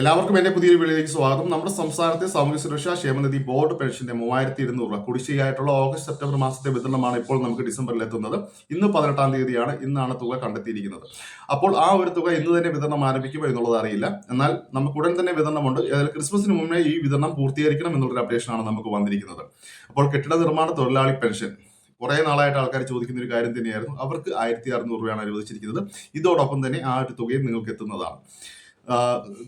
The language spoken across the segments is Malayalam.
എല്ലാവർക്കും എന്റെ പുതിയൊരു വീഡിയോയിലേക്ക് സ്വാഗതം. നമ്മുടെ സംസ്ഥാനത്തെ സാമൂഹ്യ സുരക്ഷാ ക്ഷേമനിധി ബോർഡ് പെൻഷന്റെ മൂവായിരത്തി ഇരുന്നൂറ് രൂപ കുടിശ്ശികയായിട്ടുള്ള ഓഗസ്റ്റ് സെപ്റ്റംബർ മാസത്തെ വിതരണമാണ് ഇപ്പോൾ നമുക്ക് ഡിസംബറിൽ എത്തുന്നത്. ഇന്ന് പതിനെട്ടാം തീയതിയാണ് ഇന്നാണ് തുക കണ്ടെത്തിയിരിക്കുന്നത്. അപ്പോൾ ആ ഒരു തുക ഇന്ന് തന്നെ വിതരണം ആരംഭിക്കുമോ എന്നുള്ളത് അറിയില്ല. എന്നാൽ നമുക്ക് ഉടൻ തന്നെ വിതരണമുണ്ട്. ക്രിസ്മസിന് മുന്നേ ഈ വിതരണം പൂർത്തീകരിക്കണം എന്നുള്ളൊരു അപ്ഡേഷനാണ് നമുക്ക് വന്നിരിക്കുന്നത്. അപ്പോൾ കെട്ടിട നിർമ്മാണ തൊഴിലാളി പെൻഷൻ. കുറേ നാളായിട്ട് ആൾക്കാർ ചോദിക്കുന്ന ഒരു കാര്യം തന്നെയായിരുന്നു. അവർക്ക് ആയിരത്തി അറുന്നൂറ് രൂപയാണ് അനുവദിച്ചിരിക്കുന്നത്. ഇതോടൊപ്പം തന്നെ ആ ഒരു തുകയും നിങ്ങൾക്ക് എത്തുന്നതാണ്.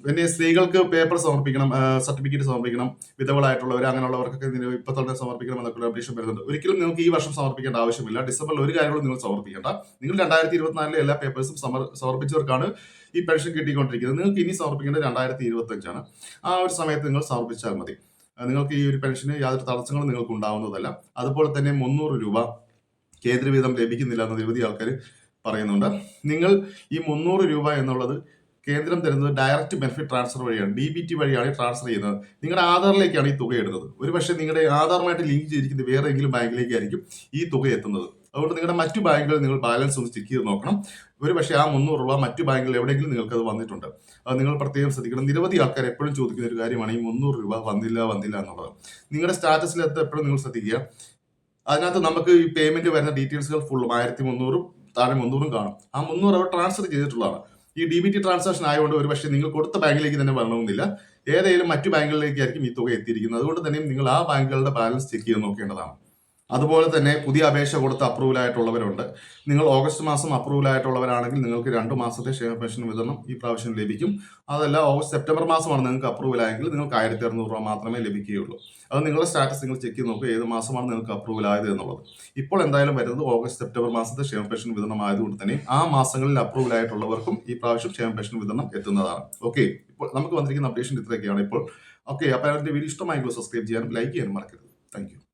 പിന്നെ സ്ത്രീകൾക്ക് പേപ്പർ സമർപ്പിക്കണം സർട്ടിഫിക്കറ്റ് സമർപ്പിക്കണം വിധവളായിട്ടുള്ളവർ അങ്ങനെയുള്ളവർക്കൊക്കെ ഇപ്പൊ തന്നെ സമർപ്പിക്കണം എന്നൊക്കെ അപ്ഡേഷൻ വരുന്നുണ്ട്. ഒരിക്കലും നിങ്ങൾക്ക് ഈ വർഷം സമർപ്പിക്കേണ്ട ആവശ്യമില്ല. ഡിസംബറിൽ ഒരു കാര്യങ്ങളും നിങ്ങൾ സമർപ്പിക്കേണ്ട. നിങ്ങൾ രണ്ടായിരത്തി ഇരുപത്തിനാലിലെ എല്ലാ പേപ്പേഴ്സും സമർപ്പിച്ചവർക്കാണ് ഈ പെൻഷൻ കിട്ടിക്കൊണ്ടിരിക്കുന്നത്. നിങ്ങൾക്ക് ഇനി സമർപ്പിക്കേണ്ടത് രണ്ടായിരത്തി ഇരുപത്തി അഞ്ചാണ് ആ ഒരു സമയത്ത് നിങ്ങൾ സമർപ്പിച്ചാൽ മതി. നിങ്ങൾക്ക് ഈ ഒരു പെൻഷന് യാതൊരു തടസ്സങ്ങളും നിങ്ങൾക്ക് ഉണ്ടാവുന്നതല്ല. അതുപോലെ തന്നെ മുന്നൂറ് രൂപ കേന്ദ്രവീതം ലഭിക്കുന്നില്ല എന്ന് നിരവധി ആൾക്കാർ പറയുന്നുണ്ട്. നിങ്ങൾ ഈ മുന്നൂറ് രൂപ എന്നുള്ളത് കേന്ദ്രം തരുന്നത് ഡയറക്റ്റ് ബെനിഫിറ്റ് ട്രാൻസ്ഫർ വഴിയാണ് ഡി ബി ടി വഴിയാണ് ട്രാൻസ്ഫർ ചെയ്യുന്നത്. നിങ്ങളുടെ ആധാറിലേക്കാണ് ഈ തുക ഇടുന്നത്. ഒരു പക്ഷേ നിങ്ങളുടെ ആധാറുമായിട്ട് ലിങ്ക് ചെയ്തിരിക്കുന്ന വേറെ ഏതെങ്കിലും ബാങ്കിലേക്കായിരിക്കും ഈ തുക എത്തുന്നത്. അതുകൊണ്ട് നിങ്ങളുടെ മറ്റു ബാങ്കുകളിൽ നിങ്ങൾ ബാലൻസ് ഒന്ന് ചെക്ക് ചെയ്ത് നോക്കണം. ഒരു പക്ഷേ ആ മുന്നൂറ് രൂപ മറ്റു ബാങ്കുകളിൽ എവിടെയെങ്കിലും നിങ്ങൾക്ക് അത് വന്നിട്ടുണ്ട്. അത് നിങ്ങൾ പ്രത്യേകം ശ്രദ്ധിക്കണം. നിരവധി ആൾക്കാർ എപ്പോഴും ചോദിക്കുന്ന ഒരു കാര്യമാണ് ഈ മുന്നൂറ് രൂപ വന്നില്ല വന്നില്ല എന്നുള്ളത്. നിങ്ങളുടെ സ്റ്റാറ്റസിൽ സ്റ്റാറ്റസിലെത്ത് എപ്പോഴും നിങ്ങൾ ശ്രദ്ധിക്കുക. അതിനകത്ത് നമുക്ക് ഈ പേയ്മെന്റ് വരുന്ന ഡീറ്റെയിൽസുകൾ ഫുള്ളും ആയിരത്തി മുന്നൂറും താഴെ മുന്നൂറും കാണും. ആ മുന്നൂറ് അവർ ട്രാൻസ്ഫർ ചെയ്തിട്ടുള്ളതാണ്. ഈ ഡി ബി ടി ട്രാൻസാക്ഷൻ ആയതുകൊണ്ട് ഒരു പക്ഷേ നിങ്ങൾ കൊടുത്ത ബാങ്കിലേക്ക് തന്നെ വരണമെന്നില്ല. ഏതെങ്കിലും മറ്റു ബാങ്കുകളിലേക്കായിരിക്കും ഈ തുക എത്തിയിരിക്കുന്നത്. അതുകൊണ്ട് തന്നെയും നിങ്ങൾ ആ ബാങ്കുകളുടെ ബാലൻസ് ചെക്ക് ചെയ്ത് നോക്കേണ്ടതാണ്. അതുപോലെ തന്നെ പുതിയ അപേക്ഷ കൊടുത്ത് അപ്രൂവൽ ആയിട്ടുള്ളവരുണ്ട്. നിങ്ങൾ ഓഗസ്റ്റ് മാസം അപ്രൂവൽ ആയിട്ടുള്ളവരാണെങ്കിൽ നിങ്ങൾക്ക് രണ്ട് മാസത്തെ ക്ഷേമ പെൻഷൻ വിതരണം ഈ പ്രാവശ്യം ലഭിക്കും. അതല്ല ഓഗസ്റ്റ് സെപ്റ്റംബർ മാസമാണ് നിങ്ങൾക്ക് അപ്രൂവൽ ആയെങ്കിൽ നിങ്ങൾക്ക് ആയിരത്തി അറുന്നൂറ് രൂപ മാത്രമേ ലഭിക്കുകയുള്ളൂ. അത് നിങ്ങളുടെ സ്റ്റാറ്റസ് നിങ്ങൾ ചെക്ക് ചെയ്ത് നോക്കുക ഏത് മാസമാണ് നിങ്ങൾക്ക് അപ്രൂവൽ ആയത് എന്നുള്ളത്. ഇപ്പോൾ എന്തായാലും വരുന്നത് ഓഗസ്റ്റ് സെപ്റ്റംബർ മാസത്തെ ക്ഷേമ പെൻഷൻ വിതരണം ആയതുകൊണ്ട് തന്നെ ആ മാസങ്ങളിൽ അപ്രൂവൽ ആയിട്ടുള്ളവർക്കും ഈ പ്രാവശ്യം ക്ഷേമ പെൻഷൻ വിതരണം എത്തുന്നതാണ്. ഓക്കെ ഇപ്പോൾ നമുക്ക് വന്നിരിക്കുന്ന അപ്ഡേഷൻ ഇത്രയൊക്കെയാണ് ഇപ്പോൾ. ഓക്കെ അപ്പോൾ എന്റെ വീഡിയോ ഇഷ്ടമായെങ്കിൽ സബ്സ്ക്രൈബ് ചെയ്യാനും ലൈക്ക് ചെയ്യാനും മറക്കരുത്. താങ്ക്